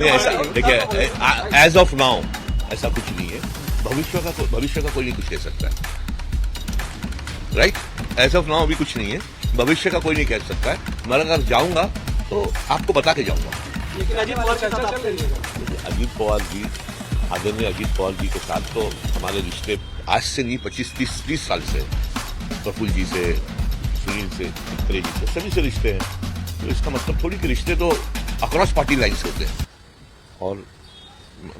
नहीं ऐसा देखिए एज ऑफ़ नाउ ऐसा कुछ नहीं है। भविष्य का भविष्य का कोई नहीं कुछ कह सकता है। राइट एज ऑफ़ नाउ अभी कुछ नहीं है। भविष्य का कोई नहीं कह सकता है। मैं अगर जाऊँगा तो आपको बता के जाऊँगा। अजीत पवार जी आदरणीय अजीत पवार जी के साथ तो हमारे रिश्ते आज से नहीं पच्चीस तीस तीस साल से प्रफुल्ल जी से सुनील से जी से सभी से रिश्ते हैं। तो इसका मतलब थोड़ी कि रिश्ते तो अक्रॉस पार्टी लाइन्स होते हैं। और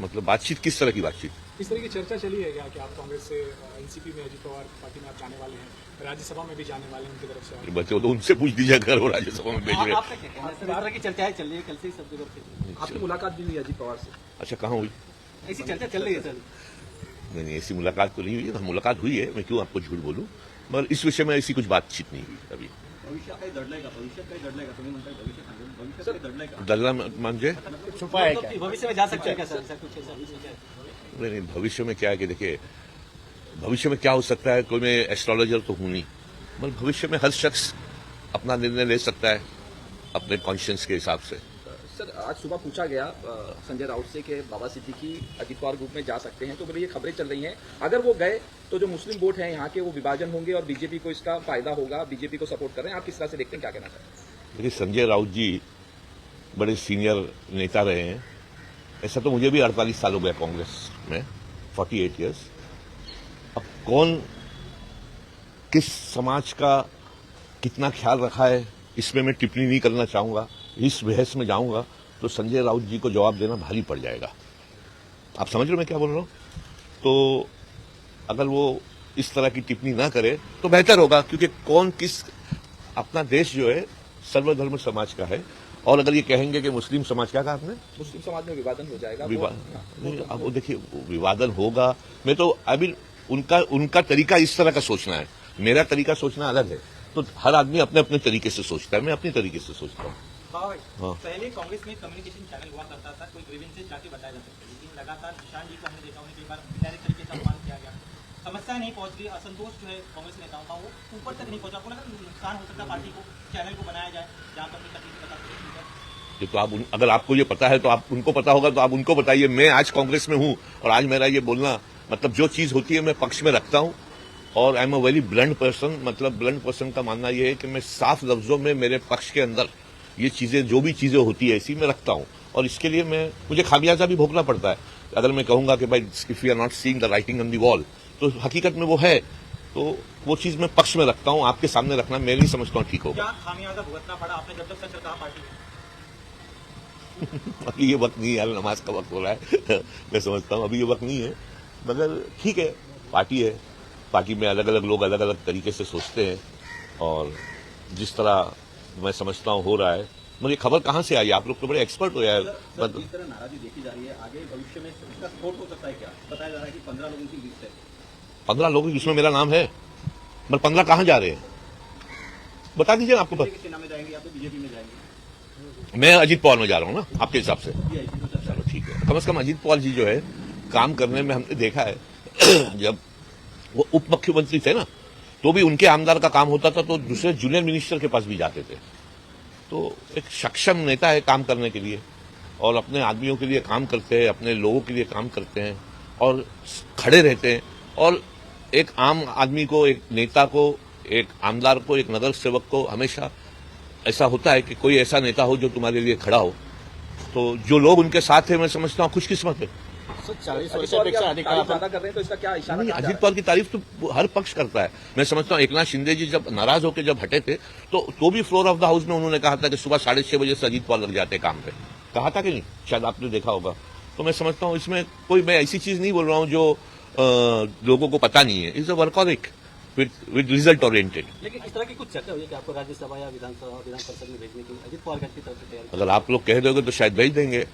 मतलब बातचीत किस तरह की बातचीत? इस तरह की चर्चा चली है क्या कि आप कांग्रेस से एनसीपी में अजीत पवार पार्टी में आप जाने वाले हैं राज्यसभा में भी जाने वाले हैं उनकी तरफ़ से? बच्चे तो उनसे पूछ दीजिए अगर वो राज्यसभा में भेज रहे हैं। कहना है? की चर्चाएँ चल रही है कल से ही सब जगह आपकी मुलाकात भी हुई अजीत पवार से? अच्छा कहाँ हुई? ऐसी चर्चा चल रही है सर। नहीं नहीं ऐसी मुलाकात तो नहीं हुई है मुलाकात हुई है मैं क्यों आपको झूठ बोलूँ? मगर इस विषय में ऐसी कुछ बातचीत नहीं हुई अभी। म्हणताय भविष्य छुपा है क्या? में जा सकते हैं क्या सर? है। नहीं भविष्य में क्या है कि देखिए भविष्य में क्या हो सकता है? कोई मैं एस्ट्रोलॉजर तो हूँ नहीं। मगर भविष्य में हर शख्स अपना निर्णय ले सकता है अपने कॉन्शियंस के हिसाब से। सर, आज सुबह पूछा गया संजय राउत से कि बाबा सिद्दीकी अजित पवार ग्रुप में जा सकते हैं तो मेरी ये खबरें चल रही हैं। अगर वो गए तो जो मुस्लिम वोट हैं यहाँ के, वो विभाजन होंगे और बीजेपी को इसका फ़ायदा होगा, बीजेपी को सपोर्ट कर रहे हैं। आप किस तरह से देखते हैं, क्या कहना चाहते हैं देखिए, संजय राउत जी बड़े सीनियर नेता रहे हैं। ऐसा तो मुझे भी 48 साल हो गया कांग्रेस में 48 इयर्स अब कौन किस समाज का कितना ख्याल रखा है, इसमें मैं टिप्पणी नहीं करना चाहूँगा। इस बहस में जाऊँगा तो संजय राउत जी को जवाब देना भारी पड़ जाएगा। आप समझ रहे हो मैं क्या बोल रहा हूँ? तो अगर वो इस तरह की टिप्पणी ना करे तो बेहतर होगा क्योंकि कौन किस अपना देश जो है सर्वधर्म समाज का है। और अगर ये कहेंगे कि मुस्लिम समाज क्या कहा आपने? मुस्लिम समाज में विवादन हो जाएगा विवाद नहीं अब वो देखिए विवादन होगा। मैं तो अभी उनका उनका तरीका इस तरह का सोचना है। मेरा तरीका सोचना अलग है। तो हर आदमी अपने अपने तरीके से सोचता है। मैं अपने तरीके से सोचता हूँ। हाँ। पहले कांग्रेस में कम्युनिकेशन चैनल हुआ करता था कोई ग्रीवेंसेज जाके बताया जा सकता लेकिन लगातार निशान जी को हमने देखा उन्हें कई बार डायरेक्ट तरीके से अपमान किया गया। समस्या नहीं पहुँच रही असंतोष जो है कांग्रेस नेताओं का वो ऊपर तक नहीं पहुँचा आपको लगा नुकसान हो सकता पार्टी को चैनल को बनाया जाए जहाँ पर अपनी तकलीफ़ बता सकते तो आप उन- अगर आपको ये पता है तो आप उनको पता होगा तो आप उनको बताइए मैं आज कांग्रेस में हूँ और आज मेरा ये बोलना मतलब जो चीज़ होती है मैं पक्ष में रखता हूँ और I am a very blunt person मतलब ब्लंट पर्सन का मानना यह है कि मैं साफ़ लफ्जों में मेरे पक्ष के अंदर ये चीज़ें जो भी चीज़ें होती है ऐसी मैं रखता हूँ। और इसके लिए मैं मुझे खामियाजा भी भोगना पड़ता है। अगर मैं कहूँगा कि भाई if you are not seeing the writing on the wall तो हकीकत में वो है। तो वो चीज़ मैं पक्ष में रखता हूँ आपके सामने रखना मैं नहीं समझता हूँ ठीक होगा। खामियाजा भुगतना पड़ा? आपने जब तक सच कहा पार्टी अभी ये वक्त नहीं है यार नमाज़ का वक्त हो रहा है। मैं समझता हूँ अभी ये वक्त नहीं है। मगर ठीक है पार्टी है। पार्टी में अलग अलग लोग अलग अलग तरीके से सोचते हैं। और जिस तरह मैं समझता हूँ हो रहा है। मुझे खबर कहाँ से आई? आप लोग तो बड़े एक्सपर्ट हो यार। सर जिस नाराज़गी देखी जा रही है आगे भविष्य में इसका स्फोट हो सकता है क्या? बताया जा रहा है कि पंद्रह लोगों की लिस्ट है। पंद्रह लोग जिसमें मेरा नाम है? मगर पंद्रह कहाँ जा रहे हैं? बता दीजिए आपको में तो बीजेपी में जाएँगे? मैं अजीत पवार में जा रहा हूँ ना आपके हिसाब से। चलो ठीक है। कम से कम अजीत पवार जी जो है काम करने में हमने देखा है जब वो उप मुख्यमंत्री थे ना तो भी उनके आमदार का काम होता था तो दूसरे जूनियर मिनिस्टर के पास भी जाते थे। तो एक सक्षम नेता है काम करने के लिए, और अपने आदमियों के लिए काम करते हैं, अपने लोगों के लिए काम करते हैं, और खड़े रहते हैं, और एक आम आदमी को, एक नेता को, एक आमदार को, एक नगर सेवक को हमेशा ऐसा होता है कि कोई ऐसा नेता हो जो तुम्हारे लिए खड़ा हो। तो जो लोग उनके साथ हैं, मैं समझता हूँ, खुशकिस्मत है। चालीस अधिक कर रहे हैं तो इसका क्या इशारा नहीं अजीत पवार की तारीफ़ तो हर पक्ष करता है। मैं समझता हूँ एकनाथ शिंदे जी जब नाराज़ होकर जब हटे थे तो तो भी फ्लोर ऑफ़ द हाउस में उन्होंने कहा था कि सुबह साढ़े छह बजे से अजीत पवार लग जाते काम पे। कहा था कि नहीं? शायद आपने देखा होगा। तो मैं समझता हूँ इसमें कोई मैं ऐसी चीज़ नहीं बोल रहा हूँ जो लोगों को पता नहीं है। Is a workaholic with with result oriented लेकिन इस तरह की कुछ चर्चा हुई है कि आपको राज्यसभा या विधानसभा विधान परिषद में भेजने की अजित पवार की तरफ़ से अगर आप लोग कह दोगे तो शायद भेज देंगे।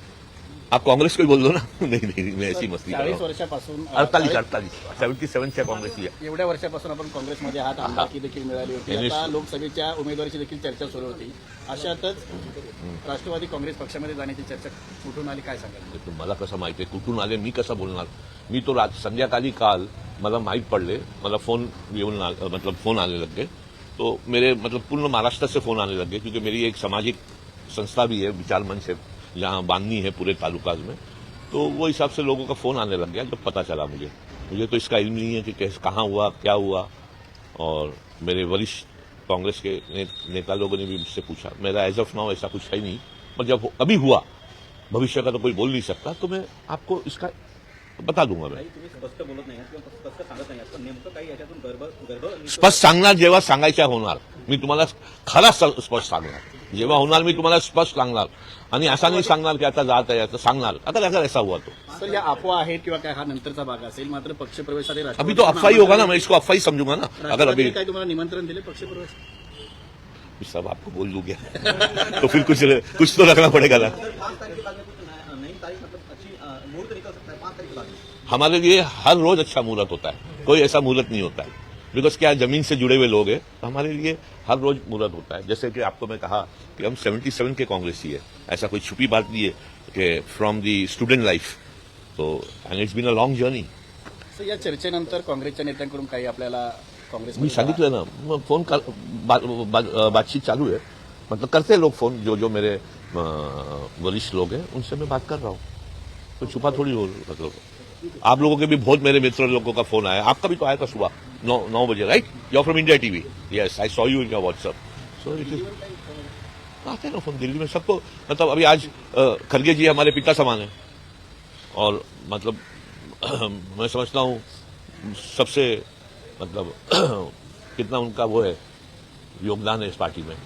आप कांग्रेस को ही बोल दो ना। नहीं नहीं मैं ऐसी मस्ती चाळीस वर्षापासून अडतालीस अडतालीस सेव्हन्टी सेव्हनच्या काँग्रेसची आहे. एवढ्या वर्षापासून आपण काँग्रेसमध्ये आहात आमदारकी देखील मिळाली होती. यांनी- आता लोकसभेच्या उमेदवारीची देखील चर्चा सुरू होती. अशातच राष्ट्रवादी काँग्रेस पक्षामध्ये जाण्याची चर्चा कुठून आली काय सांगाल? ते तुम्हाला कसं माहिती आहे? कुठून आले मी कसं बोलणार? मी तो रात संध्याकाळी काल मला माहीत पडले मला फोन येऊन आ- मतलब फोन आने लगे तो मेरे मतलब पूर्ण महाराष्ट्र से फोन आने लगे क्योंकि मेरी एक सामाजिक संस्था भी है विचार मंच है. जहाँ बांधनी है पूरे तालुकाज में तो वो हिसाब से लोगों का फ़ोन आने लग गया जब पता चला मुझे। मुझे तो इसका इल्म नहीं है कि कैसे कहाँ हुआ क्या हुआ और मेरे वरिष्ठ कांग्रेस के ने, नेता लोगों ने भी मुझसे पूछा। मेरा एज ऑफ़ नाउ ऐसा कुछ है नहीं पर जब अभी हुआ भविष्य का तो कोई बोल नहीं सकता तो मैं आपको इसका बता दूंगा मैं तुम्ही स्पष्ट सांगणार जेव्हा सांगायच्या होणार मी तुम्हाला खरा स्पष्ट सांगणार. जेव्हा होणार मी तुम्हाला स्पष्ट सांगणार. आणि असा नाही सांगणार की आता जात आहे आता सांगणार. आता अगर ऐसा हुआ तो? सर या अफवा आहेत किंवा काय हा नंतरचा भाग असेल मात्र पक्षप्रवेशासाठी अभी तो अफवाही होगा ना मैं इसको अफवाही समझूंगा ना. अगर अभी काय तुम्हाला निमंत्रण दिले पक्षप्रवेश सब आपको बोल दूंगा. तो फिर कुछ कुछ तो रखना पड़ेगा ना. नई तारीख मतलब अच्छी मुहूर्त निकल सकता है पाँच तारीख के हमारे लिए हर रोज अच्छा मुहूर्त होता है। कोई ऐसा मुहूर्त नहीं होता है। बिकॉज़ क्या ज़मीन से जुड़े हुए लोग हैं तो हमारे लिए हर रोज मुहूर्त होता है। जैसे कि आपको मैं कहा कि हम 77 के कांग्रेसी है ऐसा कोई छुपी बात नहीं है कि फ्रॉम दी स्टूडेंट लाइफ तो and it's been a long journey sir या चर्चेनंतर काँग्रेसच्या नेत्यांकडून काही आपल्याला काँग्रेस मी सांगितलं ना मग फ़ोन बातचीत चालू है मतलब करते हैं लोग फ़ोन जो जो मेरे वरिष्ठ लोग हैं, उनसे मैं बात कर रहा हूँ। तो छुपा थोड़ी हो मतलब। आप लोगों के भी बहुत मेरे मित्र लोगों का फ़ोन आया। आपका भी तो आया था सुबह, नौ नौ बजे right you from India TV yes I saw you in your WhatsApp so it is आते हैं ना फ़ोन दिल्ली में। सबको मतलब अभी आज खड़गे जी हमारे पिता समान है। और मतलब मैं समझता हूँ, सबसे मतलब कितना उनका वो है, योगदान है इस पार्टी में।